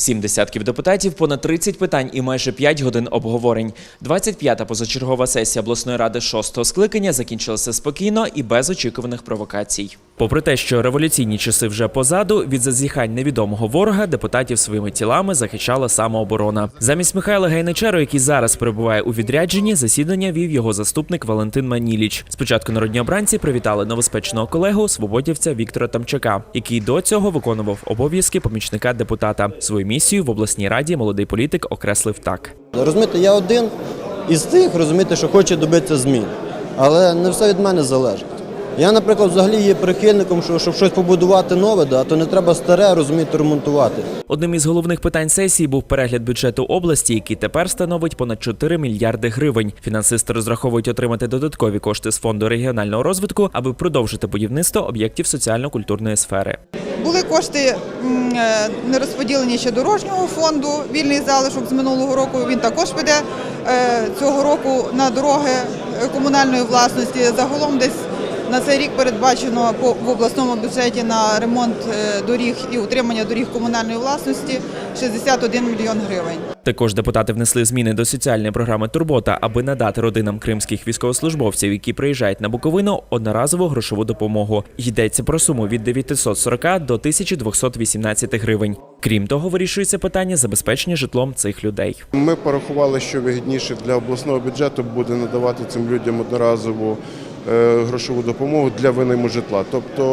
Сім десятків депутатів, понад 30 питань і майже 5 годин обговорень. 25-та позачергова сесія обласної ради шостого скликання закінчилася спокійно і без очікуваних провокацій. Попри те, що революційні часи вже позаду, від зазіхань невідомого ворога депутатів своїми тілами захищала самооборона. Замість Михайла Гайничару, який зараз перебуває у відрядженні, засідання вів його заступник Валентин Маніліч. Спочатку народні обранці привітали новоспечного колегу свободівця Віктора Тамчака, який до цього виконував обов'язки помічника депутата. Свою місію в обласній раді молодий політик окреслив так. Розумієте, я один із тих, розумієте, що хоче добитися змін. Але не все від мене залежить. Я, наприклад, взагалі є прихильником, що щоб щось побудувати нове, да, то не треба старе, розумієте, ремонтувати. Одним із головних питань сесії був перегляд бюджету області, який тепер становить понад 4 мільярди гривень. Фінансисти розраховують отримати додаткові кошти з фонду регіонального розвитку, аби продовжити будівництво об'єктів соціально-культурної сфери. Були кошти е, не розподілені ще дорожнього фонду. Вільний залишок з минулого року. Він також піде е, цього року на дороги е, комунальної власності. Загалом десь на цей рік передбачено по в обласному бюджеті на ремонт е, доріг і утримання доріг комунальної власності 61 мільйон гривень. Також депутати внесли зміни до соціальної програми Турбота, аби надати родинам кримських військовослужбовців, які приїжджають на Буковину, одноразову грошову допомогу. Йдеться про суму від 940 до 1218 гривень. Крім того, вирішується питання забезпечення житлом цих людей. Ми порахували, що вигідніше для обласного бюджету буде надавати цим людям одноразову грошову допомогу для винайму житла. Тобто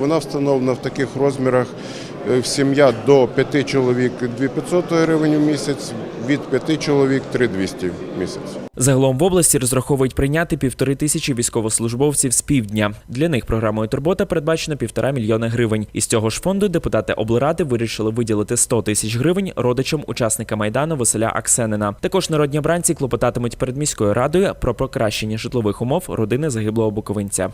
вона встановлена в таких розмірах е, сім'я до 5 чоловік 2500 гривень у місяць, від 5 чоловік 3200 в місяць. Загалом в області розраховують прийняти півтори тисячі військовослужбовців з півдня. Для них програмою Турбота передбачено півтора мільйона гривень. Із цього ж фонду депутати облради вирішили виділити 100 тисяч гривень родичам учасника майдану Василя Аксенина. Також народні обранці клопотатимуть перед міською радою про покращення житлових умов родини загиблого буковинця.